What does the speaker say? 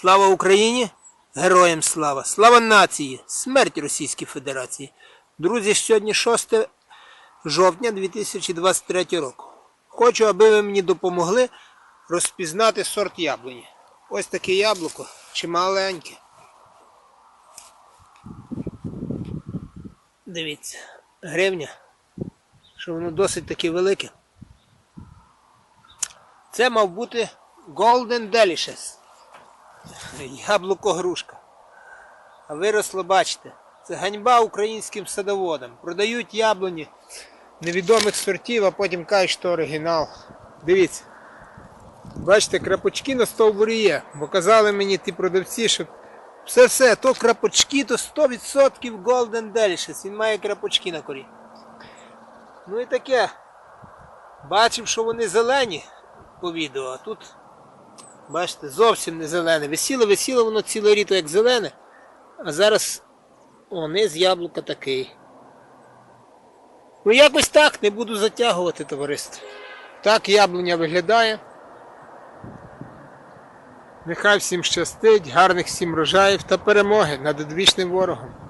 Слава Україні! Героям слава! Слава нації! Смерть Російській Федерації! Друзі, сьогодні 6 жовтня 2023 року. Хочу, аби ви мені допомогли розпізнати сорт яблуні. Ось таке яблуко, чи маленьке. Дивіться, гривня, що воно досить таки велике. Це мав бути Golden Delicious. Яблуко грушка. А виросло, бачите, це ганьба українським садоводам. Продають яблуні невідомих сортів, а потім кажуть, що оригінал. Дивіться. Бачите, крапочки на стовбурі є. Бо казали мені ті продавці, що все-все, то крапочки, то 100% Golden Delicious. Він має крапочки на корі. Ну і таке. Бачив, що вони зелені по відео, а тут, бачите, зовсім не зелене. Висіло, висіло воно ціле літо як зелене, а зараз о, низ яблука такий. Ну якось так, не буду затягувати товариство. Так яблуня виглядає. Нехай всім щастить, гарних всім рожаїв та перемоги над одвічним ворогом.